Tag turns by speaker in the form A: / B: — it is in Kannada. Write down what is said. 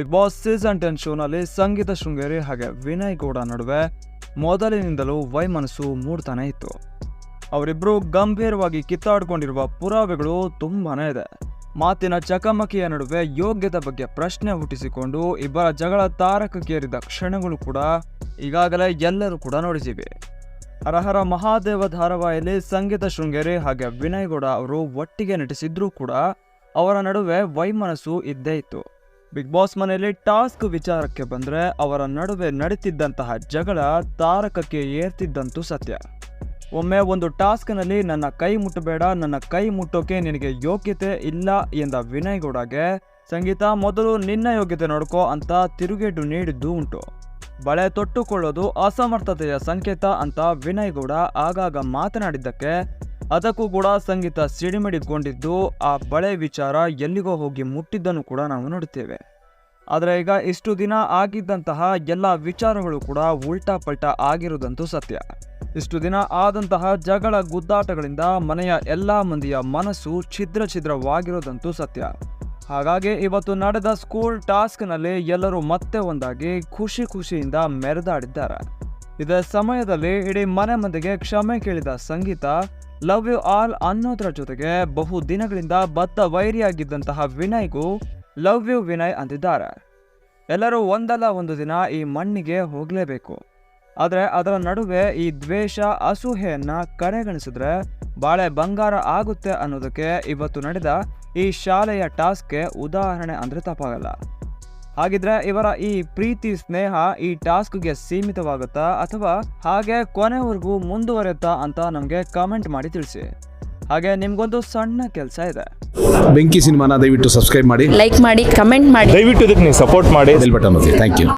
A: ಬಿಗ್ ಬಾಸ್ ಸೀಸನ್ ಟೆನ್ ಶೋನಲ್ಲಿ ಸಂಗೀತ ಶೃಂಗೇರಿ ಹಾಗೆ ವಿನಯ್ ಗೌಡ ನಡುವೆ ಮೊದಲಿನಿಂದಲೂ ವೈಮನಸ್ಸು ಮೂಡ್ತಾನೆ ಇತ್ತು. ಅವರಿಬ್ಬರು ಗಂಭೀರವಾಗಿ ಕಿತ್ತಾಡ್ಕೊಂಡಿರುವ ಪುರಾವೆಗಳು ತುಂಬಾನೇ ಇದೆ. ಮಾತಿನ ಚಕಮಕಿಯ ನಡುವೆ ಯೋಗ್ಯತೆ ಬಗ್ಗೆ ಪ್ರಶ್ನೆ ಹುಟ್ಟಿಸಿಕೊಂಡು ಇಬ್ಬರ ಜಗಳ ತಾರಕಕ್ಕೇರಿದ ಕ್ಷಣಗಳು ಕೂಡ ಈಗಾಗಲೇ ಎಲ್ಲರೂ ಕೂಡ ನೋಡಿದ್ದೀವಿ. ಅರಹರ ಮಹಾದೇವ ಧಾರಾವಾಹಿಯಲ್ಲಿ ಸಂಗೀತ ಶೃಂಗೇರಿ ಹಾಗೆ ವಿನಯ್ ಗೌಡ ಅವರು ಒಟ್ಟಿಗೆ ನಟಿಸಿದ್ರೂ ಕೂಡ ಅವರ ನಡುವೆ ವೈಮನಸ್ಸು ಇದ್ದೇ ಇತ್ತು. ಬಿಗ್ ಬಾಸ್ ಮನೆಯಲ್ಲಿ ಟಾಸ್ಕ್ ವಿಚಾರಕ್ಕೆ ಬಂದ್ರೆ ಅವರ ನಡುವೆ ನಡೀತಿದ್ದಂತಹ ಜಗಳ ತಾರಕಕ್ಕೆ ಏರ್ತಿದ್ದಂತೂ ಸತ್ಯ. ಒಮ್ಮೆ ಒಂದು ಟಾಸ್ಕ್ನಲ್ಲಿ ನನ್ನ ಕೈ ಮುಟ್ಟಬೇಡ ನನ್ನ ಕೈ ಮುಟ್ಟೋಕೆ ನಿನಗೆ ಯೋಗ್ಯತೆ ಇಲ್ಲ ಎಂದ ವಿನಯ್ ಗೌಡಗೆ, ಸಂಗೀತ ಮೊದಲು ನಿನ್ನ ಯೋಗ್ಯತೆ ನೋಡ್ಕೋ ಅಂತ ತಿರುಗೇಟು ನೀಡಿದ್ದು ಉಂಟು. ಬಳೆ ತೊಟ್ಟುಕೊಳ್ಳೋದು ಅಸಮರ್ಥತೆಯ ಸಂಕೇತ ಅಂತ ವಿನಯ್ ಗೌಡ ಆಗಾಗ ಮಾತನಾಡಿದ್ದಕ್ಕೆ ಅದಕ್ಕೂ ಕೂಡ ಸಂಗೀತ ಸಿಡಿಮಿಡಿಗೊಂಡಿದ್ದು, ಆ ಬಳೆ ವಿಚಾರ ಎಲ್ಲಿಗೋ ಹೋಗಿ ಮುಟ್ಟಿದ್ದನ್ನು ಕೂಡ ನಾವು ನೋಡುತ್ತೇವೆ. ಆದರೆ ಈಗ ಇಷ್ಟು ದಿನ ಆಗಿದ್ದಂತಹ ಎಲ್ಲ ವಿಚಾರಗಳು ಕೂಡ ಉಲ್ಟಾ ಪಲ್ಟಾ ಆಗಿರುವುದಂತೂ ಸತ್ಯ. ಇಷ್ಟು ದಿನ ಆದಂತಹ ಜಗಳ ಗುದ್ದಾಟಗಳಿಂದ ಮನೆಯ ಎಲ್ಲ ಮಂದಿಯ ಮನಸ್ಸು ಛಿದ್ರ ಛಿದ್ರವಾಗಿರೋದಂತೂ ಸತ್ಯ. ಹಾಗಾಗಿ ಇವತ್ತು ನಡೆದ ಸ್ಕೂಲ್ ಟಾಸ್ಕ್ನಲ್ಲಿ ಎಲ್ಲರೂ ಮತ್ತೆ ಒಂದಾಗಿ ಖುಷಿ ಖುಷಿಯಿಂದ ಮೆರೆದಾಡಿದ್ದಾರೆ. ಇದೇ ಸಮಯದಲ್ಲಿ ಇಡೀ ಮನೆ ಮಂದಿಗೆ ಕ್ಷಮೆ ಕೇಳಿದ ಸಂಗೀತ ಲವ್ ಯು ಆಲ್ ಅನ್ನೋದ್ರ ಜೊತೆಗೆ ಬಹು ದಿನಗಳಿಂದ ಬದ್ಧ ವೈರಿಯಾಗಿದ್ದಂತಹ ವಿನಯ್ಗೂ ಲವ್ ಯು ವಿನಯ್ ಅಂದಿದ್ದಾರೆ ಎಲ್ಲರೂ ಒಂದಲ್ಲ ಒಂದು ದಿನ ಈ ಮಣ್ಣಿಗೆ ಹೋಗಲೇಬೇಕು. ಆದರೆ ಅದರ ನಡುವೆ ಈ ದ್ವೇಷ ಅಸೂಹೆಯನ್ನು ಕಡೆಗಣಿಸಿದ್ರೆ ಬಾಳೆ ಬಂಗಾರ ಆಗುತ್ತೆ ಅನ್ನೋದಕ್ಕೆ ಇವತ್ತು ನಡೆದ ಈ ಶಾಲೆಯ ಟಾಸ್ಕ್ಗೆ ಉದಾಹರಣೆ ಅಂದರೆ ತಪ್ಪಾಗಲ್ಲ. ಹಾಗಿದ್ರೆ ಇವರ ಈ ಪ್ರೀತಿ ಸ್ನೇಹ ಈ ಟಾಸ್ಕ್ಗೆ ಸೀಮಿತವಾಗುತ್ತಾ ಅಥವಾ ಹಾಗೆ ಕೊನೆವರೆಗೂ ಮುಂದುವರೆಯುತ್ತಾ ಅಂತ ನಮಗೆ ಕಮೆಂಟ್ ಮಾಡಿ ತಿಳಿಸಿ. ಹಾಗೆ ನಿಮ್ಗೊಂದು ಸಣ್ಣ ಕೆಲಸ ಇದೆ.
B: ಬೆಂಕಿ ಸಿನಿಮಾನ ದಯವಿಟ್ಟು ಸಬ್ಸ್ಕ್ರೈಬ್ ಮಾಡಿ.
C: ಲೈಕ್ ಮಾಡಿ ಕಮೆಂಟ್ ಮಾಡಿ.
D: ದಯವಿಟ್ಟು ಇದಕ್ಕೆ ನೀವು ಸಪೋರ್ಟ್ ಮಾಡಿ.
B: ಬೆಲ್ ಬಟನ್ ಒತ್ತಿ. Thank you